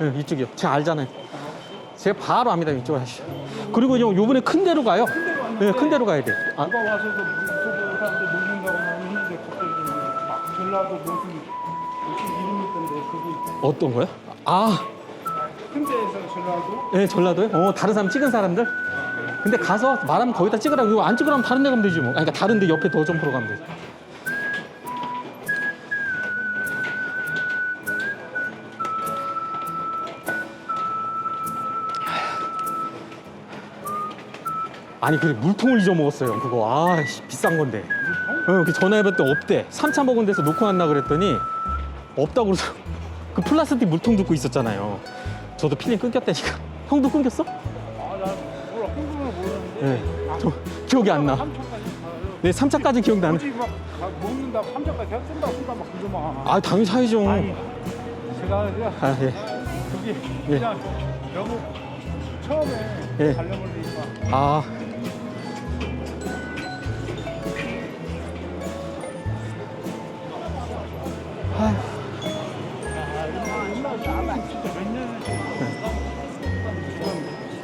예, 이쪽이요. 제가 알잖아요. 제가 바로 압니다, 이쪽 아저씨. 그리고 요, 요번에 큰 데로 가요. 예, 큰 데로 가야 돼. 아, 누가 와서도 유튜브 사람들 먹는다고 하는데 갑자기 막 전라도 무슨 무슨 이름 있던데 거기 어떤 거요? 아, 큰 데에서 전라도 예, 전라도요? 어, 다른 사람 찍은 사람들? 근데 가서 말하면 거기다 찍으라고. 이거 안 찍으라면 다른 데 가면 되지 뭐. 아니, 그러니까 다른 데 옆에 더 점프로 가면 되지. 아니 그래 물통을 잊어먹었어요 그거 아 씨 비싼 건데 어, 그 전화해봤더니 없대 3차 먹은 데서 놓고 왔나 그랬더니 없다고 그래서 그 플라스틱 물통 듣고 있었잖아요 저도 필름 끊겼다니까 형도 끊겼어? 아나 몰라 홍보를 모르는데 네. 저 기억이 안 나. 3차까지 가요 네, 3차까지 기억나는. 굳이 막 가- 먹는다고 3차까지 쓴다고 쓴다 막 그러더만 아, 당연히 사야죠. 아니 제가 그냥 아, 예. 그게 예. 그냥 너무 처음에 예. 가려고 그러니까 아. 옛날에 진짜 몇 년을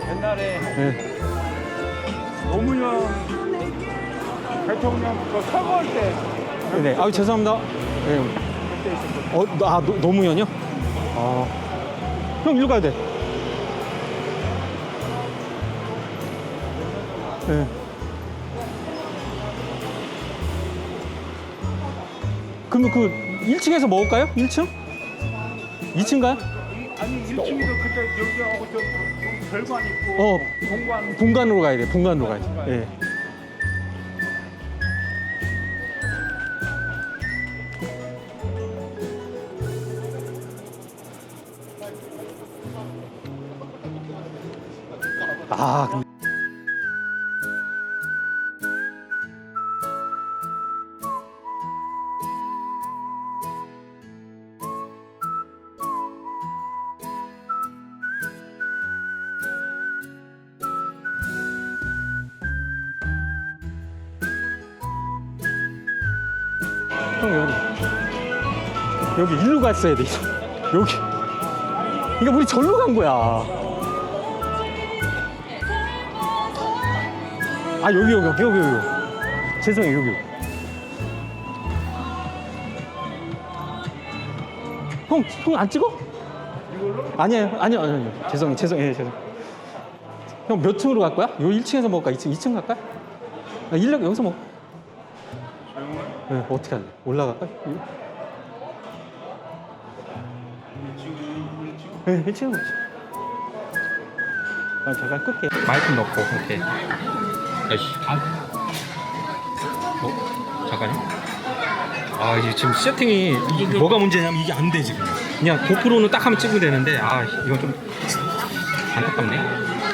옛날에 예. 노무현 대통령 그 선거할 때 네. 아, 죄송합니다. 예. 그때 있었거든. 어, 나- 아, 노, 노무현이요? 아. 형, 일로 가야 돼. 예. 그러면 그 1층에서 먹을까요? 1층? 2층 가요? 아니 1층에서 그때 여기하고 저 별관 있고 어. 공관 본관으로 가야 돼. 본관으로 가야 돼. 예. 아, 근데 형 여기 여기 일로 갔어야 돼 여기 그러니까 우리 절로 간 거야 아 여기 여기 여기 여기 여기 죄송해요 여기 형, 형 안 찍어? 아니에요, 아니요, 아니요. 죄송해요, 죄송해요, 죄송. 형몇 층으로 갈 거야? 요 1층에서 먹을까? 2층, 2층 갈까? 아, 일로 여기서 먹. 네, 어떻게 할래? 올라갈까? 네, 1층에 먹자. 아, 잠깐 끌게. 마이크 넣고, 이렇게. 아이씨. 어? 잠깐요. 아, 이게 지금 세팅이 이게 뭐가 문제냐면 이게 안 돼, 지금. 그냥 고프로는 딱 하면 찍으면 되는데, 아, 이건 좀 안타깝네.